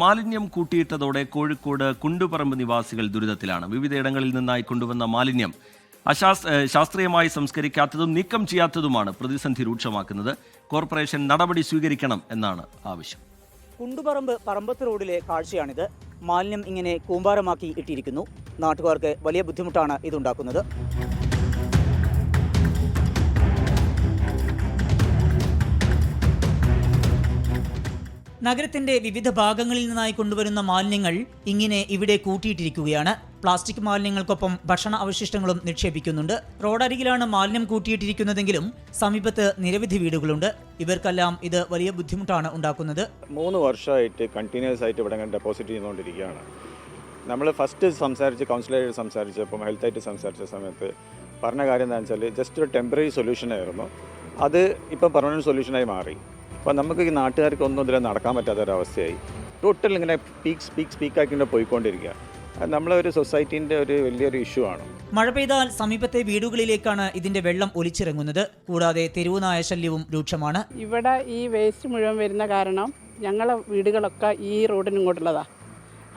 മാലിന്യം കൂട്ടിയിട്ടതോടെ കോഴിക്കോട് കുണ്ടുപറമ്പ് നിവാസികൾ ദുരിതത്തിലാണ്. വിവിധയിടങ്ങളിൽ നിന്നായി കൊണ്ടുവന്ന മാലിന്യം അശാസ് ശാസ്ത്രീയമായി സംസ്കരിക്കാത്തതും നീക്കം ചെയ്യാത്തതുമാണ് പ്രതിസന്ധി രൂക്ഷമാക്കുന്നത്. കോർപ്പറേഷൻ നടപടി സ്വീകരിക്കണം എന്നാണ് ആവശ്യം. കുണ്ടുപറമ്പ് പറമ്പത്ത് റോഡിലെ കാഴ്ചയാണിത്. മാലിന്യം ഇങ്ങനെ കൂമ്പാരമാക്കി ഇട്ടിരിക്കുന്നു. നാട്ടുകാർക്ക് വലിയ ബുദ്ധിമുട്ടാണ് ഇതുണ്ടാക്കുന്നത്. നഗരത്തിന്റെ വിവിധ ഭാഗങ്ങളിൽ നിന്നായി കൊണ്ടുവരുന്ന മാലിന്യങ്ങൾ ഇങ്ങനെ ഇവിടെ കൂട്ടിയിട്ടിരിക്കുകയാണ്. പ്ലാസ്റ്റിക് മാലിന്യങ്ങൾക്കൊപ്പം ഭക്ഷണ അവശിഷ്ടങ്ങളും നിക്ഷേപിക്കുന്നുണ്ട്. റോഡരികിലാണ് മാലിന്യം കൂട്ടിയിട്ടിരിക്കുന്നതെങ്കിലും സമീപത്ത് നിരവധി വീടുകളുണ്ട്. ഇവർക്കെല്ലാം ഇത് വലിയ ബുദ്ധിമുട്ടാണ് ഉണ്ടാക്കുന്നത്. മൂന്ന് വർഷമായിട്ട് കണ്ടിന്യൂസ് ആയിട്ട് ഇവിടെ ഡെപ്പോസിറ്റ് ചെയ്തുകൊണ്ടിരിക്കുകയാണ്. നമ്മൾ ഫസ്റ്റ് സംസാരിച്ച് കൗൺസിലറായിട്ട് സംസാരിച്ചപ്പം ഹെൽത്തായിട്ട് സംസാരിച്ച സമയത്ത് പറഞ്ഞ കാര്യം എന്താണെന്ന് വെച്ചാൽ ജസ്റ്റ് ഒരു ടെമ്പററി സൊല്യൂഷനായിരുന്നു അത് ഇപ്പം പെർമനന്റ് സൊല്യൂഷനായി മാറി. അപ്പോൾ നമുക്ക് ഈ നാട്ടുകാർക്ക് ഒന്നും ഇതിലെ നടക്കാൻ പറ്റാത്തൊരവസ്ഥയായി. ടോട്ടൽ ഇങ്ങനെ പീക്ക് സ്പീക്ക് സ്പീക്കാക്കിയിട്ട് പോയിക്കൊണ്ടിരിക്കുക. അത് നമ്മളെ ഒരു സൊസൈറ്റീന്റെ ഒരു വലിയൊരു ഇഷ്യൂ ആണ്. മഴ പെയ്താൽ സമീപത്തെ വീടുകളിലേക്കാണ് ഇതിന്റെ വെള്ളം ഒലിച്ചിറങ്ങുന്നത്. കൂടാതെ തെരുവുനായ ശല്യവും രൂക്ഷമാണ്. ഇവിടെ ഈ വേസ്റ്റ് മുഴുവൻ വരുന്ന കാരണം ഞങ്ങളെ വീടുകളൊക്കെ ഈ റോഡിന്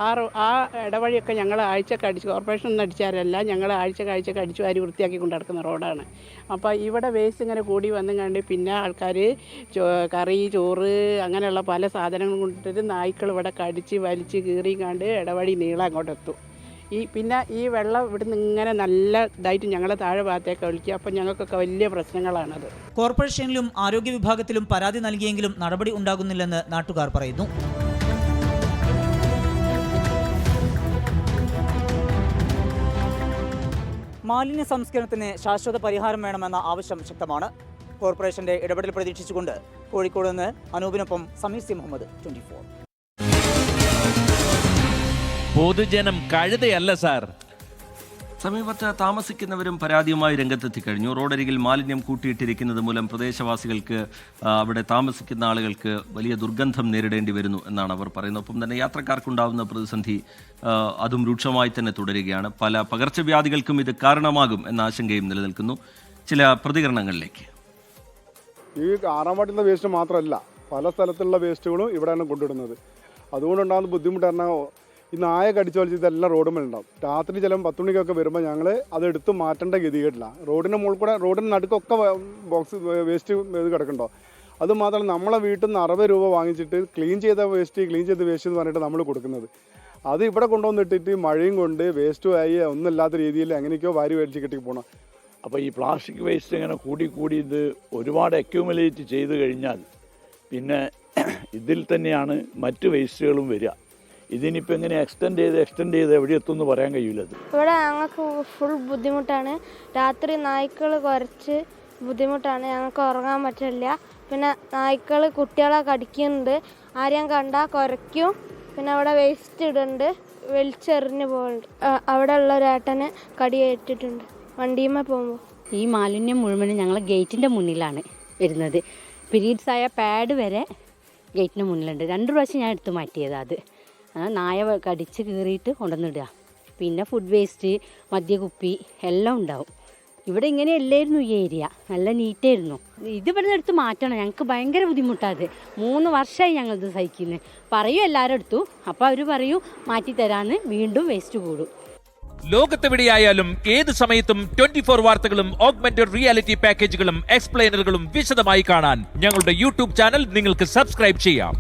ആ ആ ഇടവഴിയൊക്കെ ഞങ്ങൾ ആഴ്ചക്ക് അടിച്ച് കോർപ്പറേഷൻ ഒന്നും അടിച്ചാരല്ല. ഞങ്ങൾ ആഴ്ചക്ക് ആഴ്ചക്ക് അടിച്ചു വാരി വൃത്തിയാക്കി കൊണ്ട് നടക്കുന്ന റോഡാണ്. അപ്പോൾ ഇവിടെ വേസ്റ്റ് ഇങ്ങനെ കൂടി വന്നും കണ്ട് പിന്നെ ആൾക്കാർ കറി ചോറ് അങ്ങനെയുള്ള പല സാധനങ്ങളും കൊണ്ടിട്ട് നായ്ക്കൾ ഇവിടെ കടിച്ച് വലിച്ച് കീറി കണ്ട് ഇടവഴി നീളം അങ്ങോട്ട് എത്തും. ഈ പിന്നെ ഈ വെള്ളം ഇവിടുന്ന് ഇങ്ങനെ നല്ല ഇതായിട്ട് ഞങ്ങളെ താഴെ ഭാഗത്തേക്ക് ഒഴിക്കുക അപ്പോൾ ഞങ്ങൾക്കൊക്കെ വലിയ പ്രശ്നങ്ങളാണത്. കോർപ്പറേഷനിലും ആരോഗ്യ വിഭാഗത്തിലും പരാതി നൽകിയെങ്കിലും നടപടി ഉണ്ടാകുന്നില്ലെന്ന് നാട്ടുകാർ പറയുന്നു. മാലിന്യ സംസ്കരണത്തിന് ശാശ്വത പരിഹാരം വേണമെന്ന ആവശ്യം ശക്തമാണ്. കോർപ്പറേഷന്റെ ഇടപെടൽ പ്രതീക്ഷിച്ചുകൊണ്ട് കോഴിക്കോട് നിന്ന് അനൂപിനൊപ്പം Sameer C Muhammad twenty four. പൊതുജനം കഴുതയല്ല സാർ. സമീപത്ത് താമസിക്കുന്നവരും പരാതിയുമായി രംഗത്തെത്തി കഴിഞ്ഞു റോഡരികിൽ മാലിന്യം കൂട്ടിയിട്ടിരിക്കുന്നത് മൂലം പ്രദേശവാസികൾക്ക് അവിടെ താമസിക്കുന്ന ആളുകൾക്ക് വലിയ ദുർഗന്ധം നേരിടേണ്ടി വരുന്നു എന്നാണ് അവർ പറയുന്നത്. ഒപ്പം തന്നെ യാത്രക്കാർക്കുണ്ടാകുന്ന പ്രതിസന്ധി അതും രൂക്ഷമായി തന്നെ തുടരുകയാണ്. പല പകർച്ചവ്യാധികൾക്കും ഇത് കാരണമാകും എന്ന ആശങ്കയും നിലനിൽക്കുന്നു. ചില പ്രതികരണങ്ങളിലേക്ക്. ഈ ആറാം വേസ്റ്റ് മാത്രമല്ല പല സ്ഥലത്തുള്ള വേസ്റ്റുകളും ഇവിടെയാണ് കൊണ്ടിടുന്നത് അതുകൊണ്ടുണ്ടാകുന്ന ബുദ്ധിമുട്ട് പറഞ്ഞാൽ ഈ നായ കടിച്ചു വലിച്ച് ഇതെല്ലാം റോഡുമേലുണ്ടാവും രാത്രി ചിലപ്പോൾ പത്ത് മണിക്കൊക്കെ വരുമ്പോൾ ഞങ്ങൾ അത് എടുത്ത് മാറ്റേണ്ട ഗതികേട്ടില്ല റോഡിന്റെ മുകളിൽ കൂടെ റോഡിന്റെ നടുക്കൊക്കെ ബോക്സ് വേസ്റ്റ് ഇത് കിടക്കണ്ടോ അത് മാത്രമല്ല നമ്മളെ വീട്ടിൽ നിന്ന് അറുപത് രൂപ വാങ്ങിച്ചിട്ട് ക്ലീൻ ചെയ്ത വേസ്റ്റ് ക്ലീൻ ചെയ്ത വേസ്റ്റ് എന്ന് പറഞ്ഞിട്ട് നമ്മൾ കൊടുക്കുന്നത്. അത് ഇവിടെ കൊണ്ടുവന്നിട്ടിട്ട് മഴയും കൊണ്ട് വേസ്റ്റും ആയി ഒന്നുമില്ലാത്ത രീതിയിൽ എങ്ങനെയൊക്കെയോ വാരി മേടിച്ച് കെട്ടി പോകണം അപ്പോൾ ഈ പ്ലാസ്റ്റിക് വേസ്റ്റ് ഇങ്ങനെ കൂടി കൂടി ഇത് ഒരുപാട് അക്യൂമുലേറ്റ് ചെയ്ത് കഴിഞ്ഞാൽ പിന്നെ ഇതിൽ തന്നെയാണ് മറ്റ് വേസ്റ്റുകളും വരിക. ഇതിനിപ്പോൾ എങ്ങനെ എക്സ്റ്റെൻഡ് ചെയ്ത് എക്സ്റ്റെൻഡ് ചെയ്ത് എവിടെ എത്തുമെന്ന് പറയാൻ കഴിയില്ല ഇവിടെ ഞങ്ങൾക്ക് ഫുൾ ബുദ്ധിമുട്ടാണ്. രാത്രി നായ്ക്കൾ കുറച്ച് ബുദ്ധിമുട്ടാണ്. ഞങ്ങൾക്ക് ഉറങ്ങാൻ പറ്റില്ല. പിന്നെ നായ്ക്കൾ കുട്ടികളെ കടിക്കുന്നുണ്ട്. ആരെയും കണ്ടാൽ കുറയ്ക്കും പിന്നെ അവിടെ വേസ്റ്റ് ഇടുന്നുണ്ട്. വലിച്ചെറിഞ്ഞ് പോകുന്നുണ്ട് അവിടെ ഉള്ള ഒരു ഏട്ടന് കടിയേറ്റിട്ടുണ്ട് വണ്ടിയുമ്മ പോകുമ്പോൾ ഈ മാലിന്യം മുഴുവനും ഞങ്ങൾ ഗേറ്റിന്റെ മുന്നിലാണ് വരുന്നത്. പീരീഡ്സ് ആയ പാഡ് വരെ ഗേറ്റിന് മുന്നിലുണ്ട്. രണ്ട് പ്രാവശ്യം ഞാൻ എടുത്ത് മാറ്റിയതാണ് അത്. നായ കടിച്ച് കീറിയിട്ട് കൊണ്ടുവന്നിടുക. പിന്നെ ഫുഡ് വേസ്റ്റ് മദ്യകുപ്പി എല്ലാം ഉണ്ടാവും. ഇവിടെ ഇങ്ങനെ അല്ലായിരുന്നു ഈ ഏരിയ നല്ല നീറ്റായിരുന്നു ഇത് നിന്ന് എടുത്ത് മാറ്റണം. ഞങ്ങൾക്ക് ഭയങ്കര ബുദ്ധിമുട്ടാത് മൂന്ന് വർഷമായി ഞങ്ങളിത് സഹിക്കുന്നത് പറയും എല്ലാവരും എടുത്തു അപ്പോൾ അവർ പറയും മാറ്റി തരാമെന്ന് വീണ്ടും വേസ്റ്റ് കൂടും. ലോകത്തെവിടെയായാലും ഏത് സമയത്തും ട്വന്റി ഫോർ വാർത്തകളും ഓഗ്മെന്റഡ് റിയാലിറ്റി പാക്കേജുകളും എക്സ്പ്ലെയിനറുകളും വിശദമായി കാണാൻ ഞങ്ങളുടെ യൂട്യൂബ് ചാനൽ നിങ്ങൾക്ക് സബ്സ്ക്രൈബ് ചെയ്യാം.